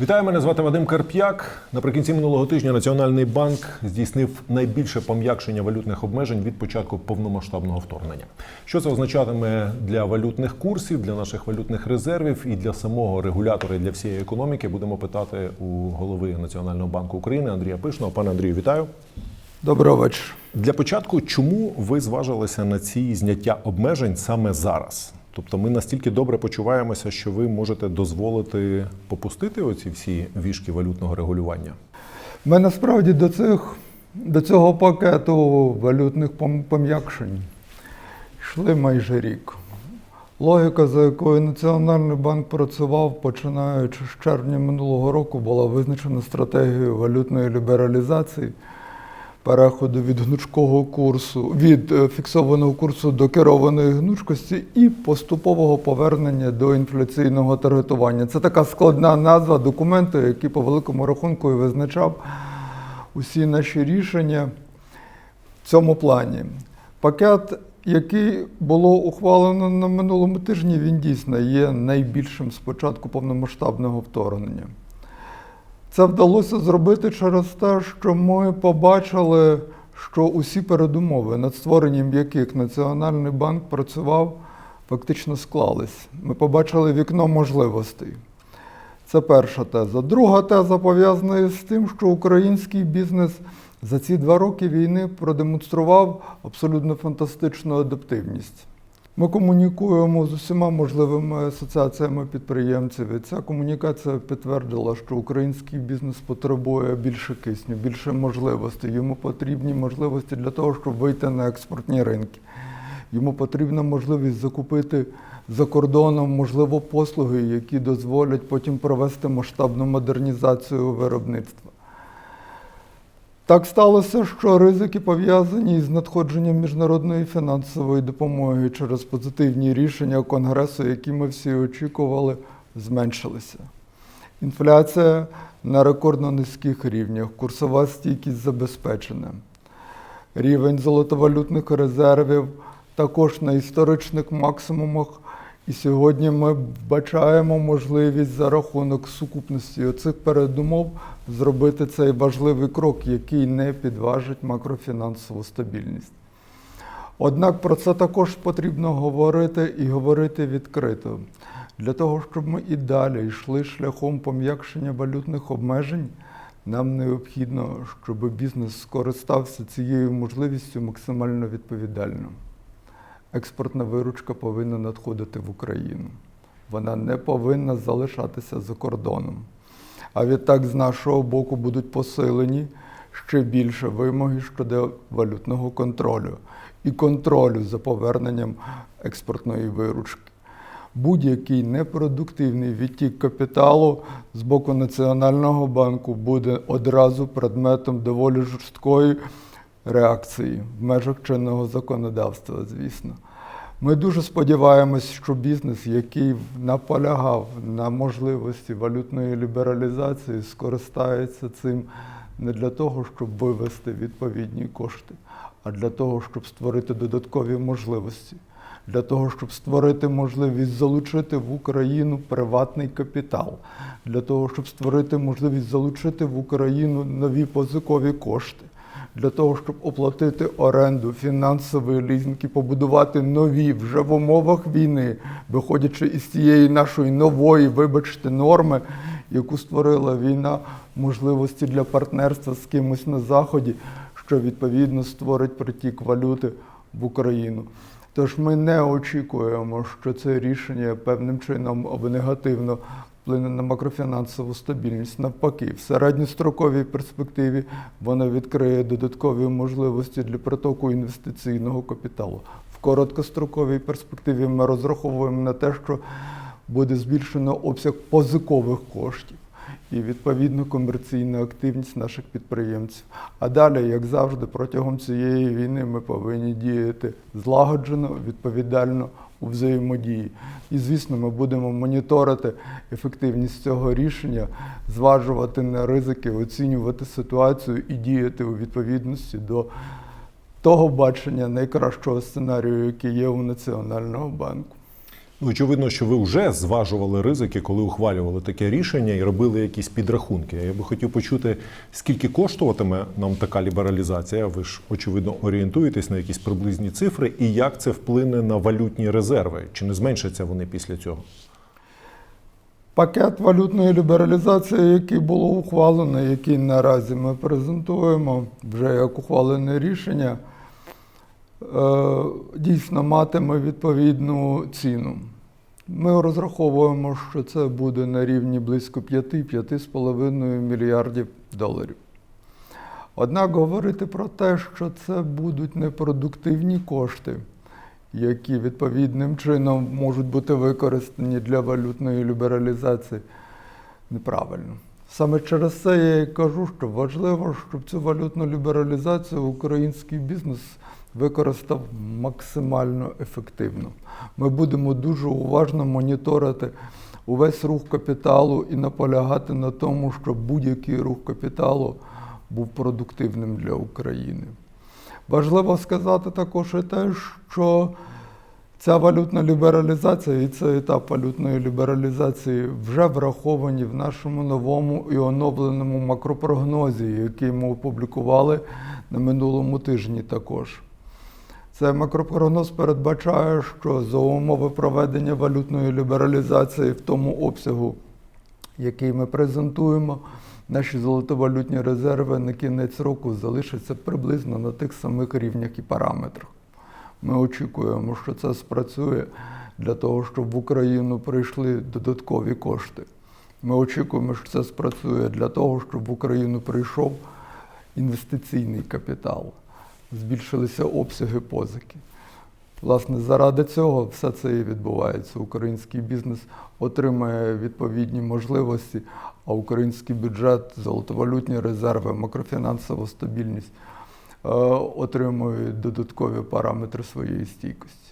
Вітаю, мене звати Вадим Карп'як. Наприкінці минулого тижня Національний банк здійснив найбільше пом'якшення валютних обмежень від початку повномасштабного вторгнення. Що це означатиме для валютних курсів, для наших валютних резервів і для самого регулятора і для всієї економіки? Будемо питати у голови Національного банку України Андрія Пишного. Пане Андрію, вітаю. Доброго вечора. Для початку, чому ви зважилися на ці зняття обмежень саме зараз? Тобто ми настільки добре почуваємося, що ви можете дозволити попустити оці всі вішки валютного регулювання? Ми насправді до цих до цього пакету валютних пом'якшень йшли майже рік. Логіка, за якою Національний банк працював, починаючи з червня минулого року, була визначена стратегією валютної лібералізації, переходу від гнучкого курсу, від е, фіксованого курсу до керованої гнучкості і поступового повернення до інфляційного таргетування. Це така складна назва документу, який по великому рахунку і визначав усі наші рішення в цьому плані. Пакет, який було ухвалено на минулому тижні, він дійсно є найбільшим з початку повномасштабного вторгнення. Це вдалося зробити через те, що ми побачили, що усі передумови, над створенням яких Національний банк працював, фактично склались. Ми побачили вікно можливостей. Це перша теза. Друга теза пов'язана із тим, що український бізнес за ці два роки війни продемонстрував абсолютно фантастичну адаптивність. Ми комунікуємо з усіма можливими асоціаціями підприємців. І ця комунікація підтвердила, що український бізнес потребує більше кисню, більше можливостей. Йому потрібні можливості для того, щоб вийти на експортні ринки. Йому потрібна можливість закупити за кордоном, можливо, послуги, які дозволять потім провести масштабну модернізацію виробництва. Так сталося, що ризики, пов'язані з надходженням міжнародної фінансової допомоги через позитивні рішення Конгресу, які ми всі очікували, зменшилися. Інфляція на рекордно низьких рівнях, курсова стійкість забезпечена. Рівень золотовалютних резервів також на історичних максимумах. І сьогодні ми вбачаємо можливість за рахунок сукупності оцих передумов зробити цей важливий крок, який не підважить макрофінансову стабільність. Однак про це також потрібно говорити і говорити відкрито. Для того, щоб ми і далі йшли шляхом пом'якшення валютних обмежень, нам необхідно, щоб бізнес скористався цією можливістю максимально відповідально. Експортна виручка повинна надходити в Україну. Вона не повинна залишатися за кордоном. А відтак, з нашого боку, будуть посилені ще більше вимоги щодо валютного контролю і контролю за поверненням експортної виручки. Будь-який непродуктивний відтік капіталу з боку Національного банку буде одразу предметом доволі жорсткої реакції в межах чинного законодавства, звісно. Ми дуже сподіваємось, що бізнес, який наполягав на можливості валютної лібералізації, скористається цим не для того, щоб вивести відповідні кошти, а для того, щоб створити додаткові можливості, для того, щоб створити можливість залучити в Україну приватний капітал, для того, щоб створити можливість залучити в Україну нові позикові кошти для того, щоб оплатити оренду, фінансовий лізинг і побудувати нові вже в умовах війни, виходячи із цієї нашої нової, вибачте, норми, яку створила війна, можливості для партнерства з кимось на заході, що відповідно створить притік валюти в Україну. Тож ми не очікуємо, що це рішення певним чином або негативно вплине на макрофінансову стабільність. Навпаки, в середньостроковій перспективі вона відкриє додаткові можливості для притоку інвестиційного капіталу. В короткостроковій перспективі ми розраховуємо на те, що буде збільшено обсяг позикових коштів і відповідно комерційна активність наших підприємців. А далі, як завжди, протягом цієї війни ми повинні діяти злагоджено, відповідально у взаємодії. І, звісно, ми будемо моніторити ефективність цього рішення, зважувати на ризики, оцінювати ситуацію і діяти у відповідності до того бачення найкращого сценарію, який є у Національного банку. Ну, очевидно, що ви вже зважували ризики, коли ухвалювали таке рішення і робили якісь підрахунки. Я би хотів почути, скільки коштуватиме нам така лібералізація. Ви ж очевидно орієнтуєтесь на якісь приблизні цифри, і як це вплине на валютні резерви? Чи не зменшаться вони після цього? Пакет валютної лібералізації, який було ухвалено, який наразі ми презентуємо, вже як ухвалене рішення, дійсно матиме відповідну ціну. Ми розраховуємо, що це буде на рівні близько 5-5,5 мільярдів доларів. Однак говорити про те, що це будуть непродуктивні кошти, які відповідним чином можуть бути використані для валютної лібералізації, неправильно. Саме через це я і кажу, що важливо, щоб цю валютну лібералізацію український бізнес використав максимально ефективно. Ми будемо дуже уважно моніторити увесь рух капіталу і наполягати на тому, щоб будь-який рух капіталу був продуктивним для України. Важливо сказати також і те, що ця валютна лібералізація і цей етап валютної лібералізації вже враховані в нашому новому і оновленому макропрогнозі, який ми опублікували на минулому тижні також. Цей макропрогноз передбачає, що за умови проведення валютної лібералізації в тому обсягу, який ми презентуємо, наші золотовалютні резерви на кінець року залишаться приблизно на тих самих рівнях і параметрах. Ми очікуємо, що це спрацює для того, щоб в Україну прийшли додаткові кошти. Ми очікуємо, що це спрацює для того, щоб в Україну прийшов інвестиційний капітал, збільшилися обсяги позики. Власне, заради цього все це і відбувається. Український бізнес отримує відповідні можливості, а український бюджет, золотовалютні резерви, макрофінансова стабільність е, отримують додаткові параметри своєї стійкості.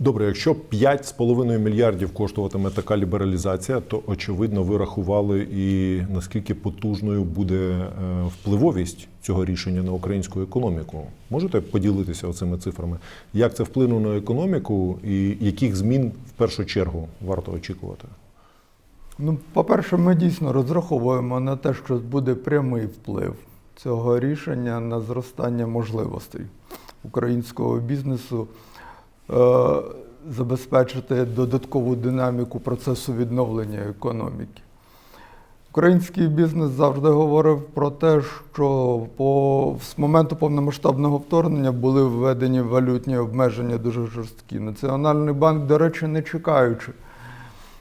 Добре, якщо 5,5 мільярдів коштуватиме така лібералізація, то очевидно ви рахували і наскільки потужною буде е, впливовість цього рішення на українську економіку. Можете поділитися оцими цифрами? Як це вплине на економіку, і яких змін в першу чергу варто очікувати? Ну, по-перше, ми дійсно розраховуємо на те, що буде прямий вплив цього рішення на зростання можливостей українського бізнесу забезпечити додаткову динаміку процесу відновлення економіки. Український бізнес завжди говорив про те, що по, з моменту повномасштабного вторгнення були введені валютні обмеження дуже жорсткі. Національний банк, до речі, не чекаючи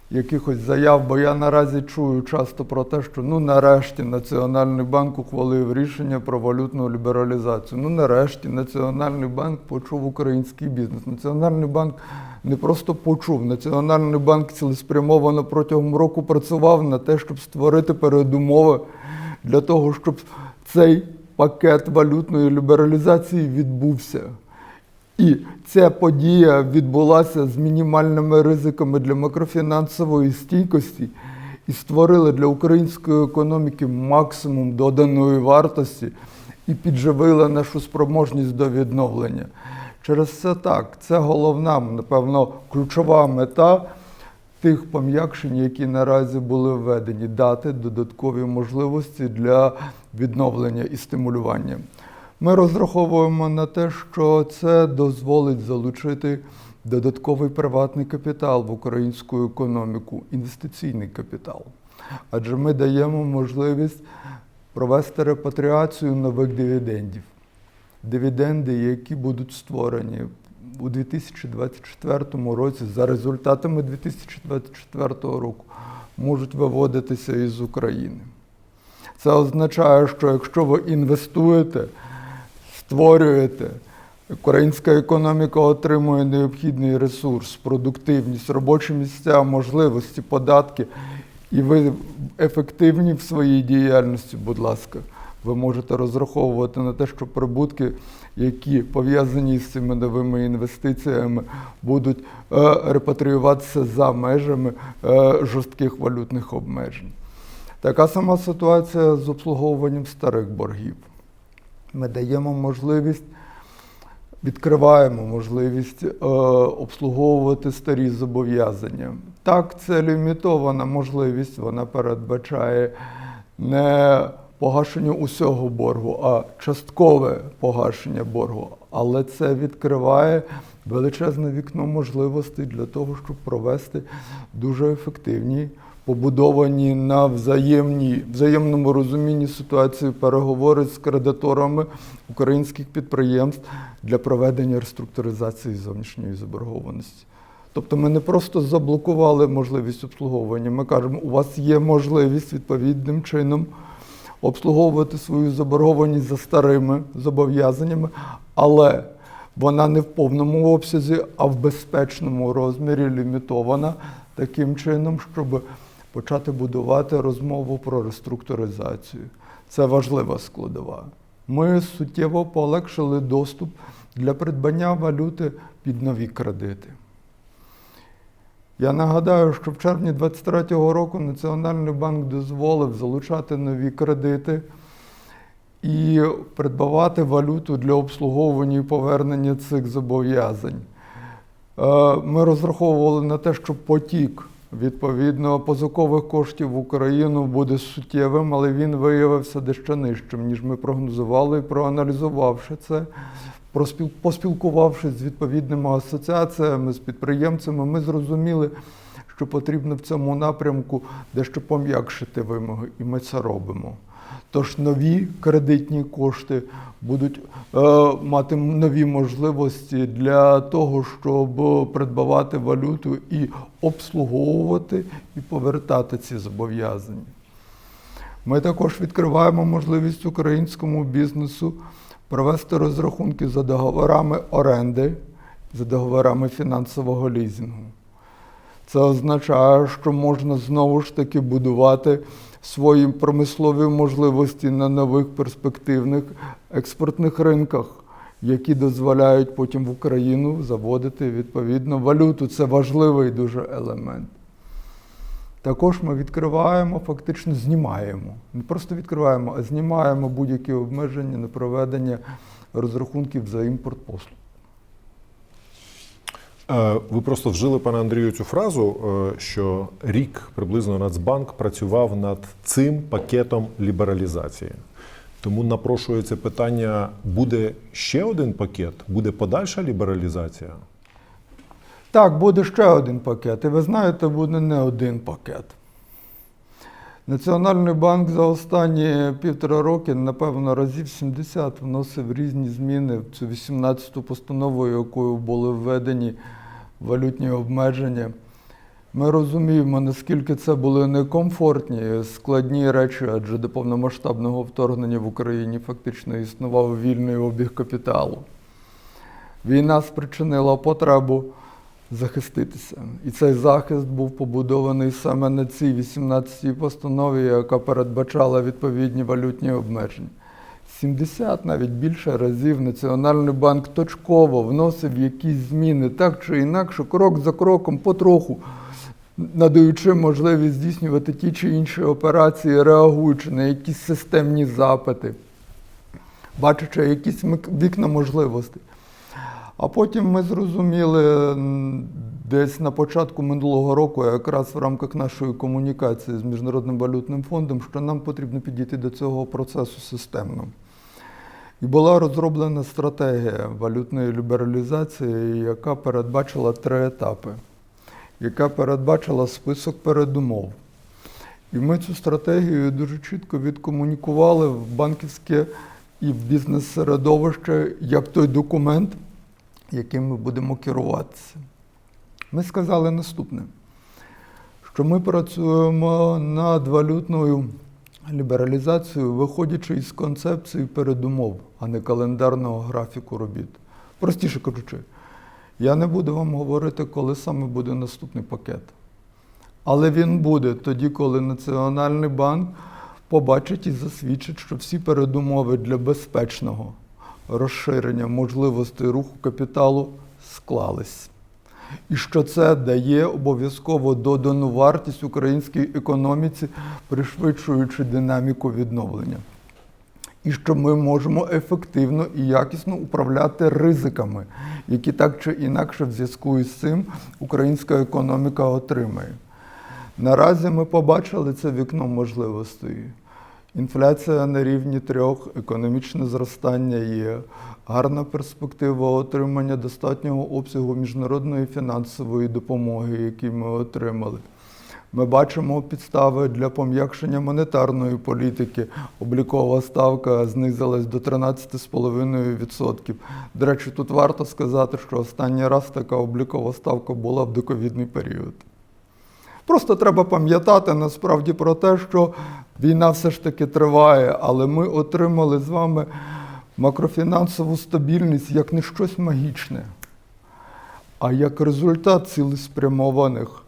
якихось заяв, бо я наразі чую часто про те, що ну нарешті Національний банк ухвалив рішення про валютну лібералізацію. Ну нарешті Національний банк почув український бізнес. Національний банк не просто почув, Національний банк цілеспрямовано протягом року працював на те, щоб створити передумови для того, щоб цей пакет валютної лібералізації відбувся. І ця подія відбулася з мінімальними ризиками для макрофінансової стійкості і створила для української економіки максимум доданої вартості і підживила нашу спроможність до відновлення. Через це так, це головна, напевно, ключова мета тих пом'якшень, які наразі були введені, дати додаткові можливості для відновлення і стимулювання. Ми розраховуємо на те, що це дозволить залучити додатковий приватний капітал в українську економіку, інвестиційний капітал. Адже ми даємо можливість провести репатріацію нових дивідендів. Дивіденди, які будуть створені у 2024 році за результатами 2024 року, можуть виводитися із України. Це означає, що якщо ви інвестуєте, створюєте, українська економіка отримує необхідний ресурс, продуктивність, робочі місця, можливості, податки, і ви ефективні в своїй діяльності, будь ласка, ви можете розраховувати на те, що прибутки, які пов'язані з цими новими інвестиціями, будуть е, репатріюватися за межами е, жорстких валютних обмежень. Така сама ситуація з обслуговуванням старих боргів. Ми даємо можливість відкриваємо можливість е, обслуговувати старі зобов'язання. Так, це лімітована можливість, вона передбачає не погашення усього боргу, а часткове погашення боргу. Але це відкриває величезне вікно можливостей для того, щоб провести дуже ефективні, побудовані на взаємній, взаємному розумінні ситуації переговори з кредиторами українських підприємств для проведення реструктуризації зовнішньої заборгованості. Тобто ми не просто заблокували можливість обслуговування, ми кажемо, у вас є можливість відповідним чином обслуговувати свою заборгованість за старими зобов'язаннями, але вона не в повному обсязі, а в безпечному розмірі лімітована таким чином, щоб почати будувати розмову про реструктуризацію. Це важлива складова. Ми суттєво полегшили доступ для придбання валюти під нові кредити. Я нагадаю, що в червні 2023 року Національний банк дозволив залучати нові кредити і придбавати валюту для обслуговування і повернення цих зобов'язань. Е, Ми розраховували на те, що потік відповідно позикових коштів в Україну буде суттєвим, але він виявився дещо нижчим, ніж ми прогнозували, проаналізувавши це. Поспілкувавшись з відповідними асоціаціями, з підприємцями, ми зрозуміли, що потрібно в цьому напрямку дещо пом'якшити вимоги, і ми це робимо. Тож нові кредитні кошти будуть е, мати нові можливості для того, щоб придбавати валюту і обслуговувати і повертати ці зобов'язання. Ми також відкриваємо можливість українському бізнесу провести розрахунки за договорами оренди, за договорами фінансового лізингу. Це означає, що можна знову ж таки будувати свої промислові можливості на нових перспективних експортних ринках, які дозволяють потім в Україну заводити відповідно валюту. Це важливий дуже елемент. Також ми відкриваємо, фактично знімаємо. Не просто відкриваємо, а знімаємо будь-які обмеження на проведення розрахунків за імпорт послуг. Е, Ви просто вжили, пане Андрію, цю фразу, е, що рік приблизно Нацбанк працював над цим пакетом лібералізації. Тому напрошується питання: буде ще один пакет, буде подальша лібералізація? Так, буде ще один пакет. І ви знаєте, буде не один пакет. Національний банк за останні півтора роки, напевно, разів 70 вносив різні зміни в цю 18-ту постанову, якою були введені валютні обмеження. Ми розуміємо, наскільки це були некомфортні, складні речі, адже до повномасштабного вторгнення в Україні фактично існував вільний обіг капіталу. Війна спричинила потребу захиститися. І цей захист був побудований саме на цій 18-й постанові, яка передбачала відповідні валютні обмеження. 70 навіть більше разів Національний банк точково вносив якісь зміни так чи інакше, крок за кроком, потроху надаючи можливість здійснювати ті чи інші операції, реагуючи на якісь системні запити, бачачи якісь вікна можливостей. А потім ми зрозуміли десь на початку минулого року, якраз в рамках нашої комунікації з Міжнародним валютним фондом, що нам потрібно підійти до цього процесу системно. І була розроблена стратегія валютної лібералізації, яка передбачила три етапи, яка передбачила список передумов. І ми цю стратегію дуже чітко відкомунікували в банківське і в бізнес-середовище як той документ, яким ми будемо керуватися. Ми сказали наступне, що ми працюємо над валютною лібералізацією, виходячи із концепції передумов, а не календарного графіку робіт. Простіше кажучи, я не буду вам говорити, коли саме буде наступний пакет. Але він буде тоді, коли Національний банк побачить і засвідчить, що всі передумови для безпечного розширення можливостей руху капіталу склались. І що це дає обов'язково додану вартість українській економіці, пришвидшуючи динаміку відновлення. і що ми можемо ефективно і якісно управляти ризиками, які так чи інакше в зв'язку із цим українська економіка отримає. Наразі ми побачили це вікно можливостей. Інфляція на рівні трьох, економічне зростання є, гарна перспектива отримання достатнього обсягу міжнародної фінансової допомоги, які ми отримали. Ми бачимо підстави для пом'якшення монетарної політики. Облікова ставка знизилась до 13,5%. До речі, тут варто сказати, що останній раз така облікова ставка була в доковідний період. Просто треба пам'ятати насправді про те, що війна все ж таки триває, але ми отримали з вами макрофінансову стабільність як не щось магічне, а як результат цілеспрямованих,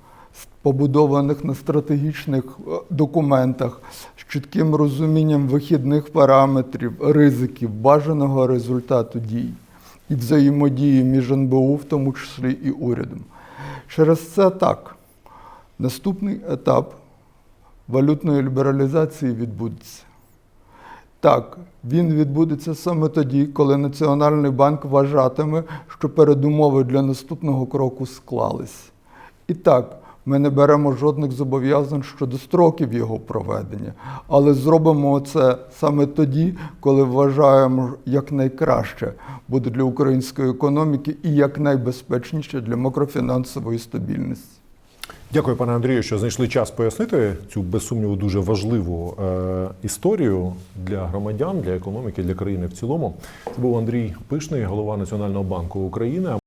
побудованих на стратегічних е, документах з чітким розумінням вихідних параметрів, ризиків, бажаного результату дій і взаємодії між НБУ, в тому числі і урядом. Через це так. Наступний етап валютної лібералізації відбудеться. Так, він відбудеться саме тоді, коли Національний банк вважатиме, що передумови для наступного кроку склались. І так, ми не беремо жодних зобов'язань щодо строків його проведення, але зробимо це саме тоді, коли вважаємо як найкраще буде для української економіки і як найбезпечніше для макрофінансової стабільності. Дякую, пане Андрію, що знайшли час пояснити цю без сумніву дуже важливу е, історію для громадян, для економіки, для країни в цілому. Це був Андрій Пишний, голова Національного банку України.